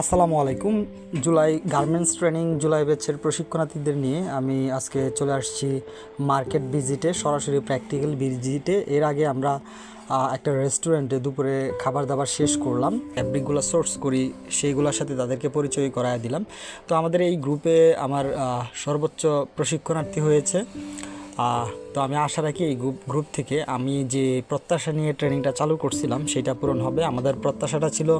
আসসালামু আলাইকুম। July garments training, July ব্যাচের প্রশিক্ষণার্থীদের নিয়ে আমি আজকে চলে আসছি মার্কেট ভিজিটে, সরাসরি প্র্যাকটিক্যাল ভিজিটে। এর আগে আমরা একটা রেস্টুরেন্টে দুপুরে খাবার দাবার শেষ করলাম। ফ্যাব্রিকগুলো সোর্স করি, সেইগুলোর সাথে তাদেরকে পরিচয় করায় দিলাম। তো আমাদের এই গ্রুপে আমার সর্বোচ্চ প্রশিক্ষণার্থী হয়েছে। তো আমি আশা রাখি এই গ্রুপ থেকে আমি যে প্রত্যাশা নিয়ে ট্রেনিংটা চালু করছিলাম, সেটা পূরণ হবে। আমাদের প্রত্যাশাটা ছিল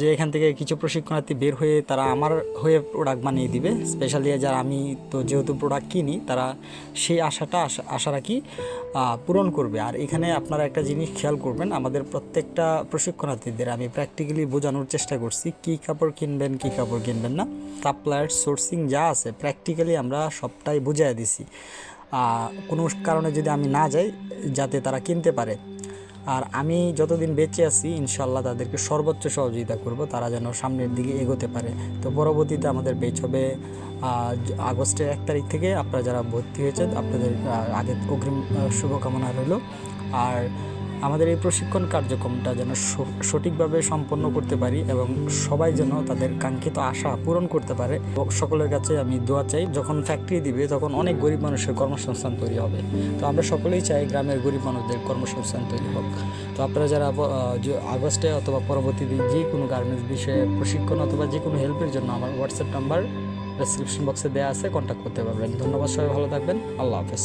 যে এখান থেকে কিছু প্রশিক্ষণার্থী বের হয়ে তারা আমার হয়ে প্রোডাক্ট বানিয়ে দিবে। স্পেশালি যারা আমি তো যেহেতু প্রোডাক্ট কিনি, তারা সেই আশাটা আশা রাখি পূরণ করবে। আর এখানে আপনারা একটা জিনিস খেয়াল করবেন, আমাদের প্রত্যেকটা প্রশিক্ষণার্থীদের আমি প্র্যাকটিক্যালি বোঝানোর চেষ্টা করছি, কী কাপড় কিনবেন, কী কাপড় কিনবেন না। সাপ্লায়ার সোর্সিং যা আছে প্র্যাকটিক্যালি আমরা সবটাই বুঝিয়ে দিছি। কোনো কারণে যদি আমি না যাই, যাতে তারা কিনতে পারে। আর আমি যতদিন বেঁচে আছি ইনশাল্লাহ তাদেরকে সর্বোচ্চ সহযোগিতা করব, তারা যেন সামনের দিকে এগোতে পারে। তো পরবর্তীতে আমাদের বেচ হবে আগস্টের এক তারিখ থেকে আপনারা যারা ভর্তি হয়েছেন, আপনাদের আগে অগ্রিম শুভকামনা রইল। আর আমাদের এই প্রশিক্ষণ কার্যক্রমটা যেন সঠিকভাবে সম্পন্ন করতে পারি এবং সবাই যেন তাদের কাঙ্ক্ষিত আশা পূরণ করতে পারে। সকলের কাছে আমি দোয়া চাই, যখন ফ্যাক্টরি দিবে, তখন অনেক গরিব মানুষের কর্মসংস্থান তৈরি হবে। তো আমরা সকলেই চাই গ্রামের গরিব মানুষদের কর্মসংস্থান তৈরি হোক। তো আপনারা যারা আগস্টে অথবা পরবর্তীতে যে কোনো গার্মেন্টস বিষয়ে প্রশিক্ষণ অথবা যে কোনো হেল্পের জন্য আমার হোয়াটসঅ্যাপ নাম্বার ডেসক্রিপশন বক্সে দেওয়া আছে কন্ট্যাক্ট করতে পারবেন। ধন্যবাদ সবাই, ভালো থাকবেন। আল্লাহ হাফেজ।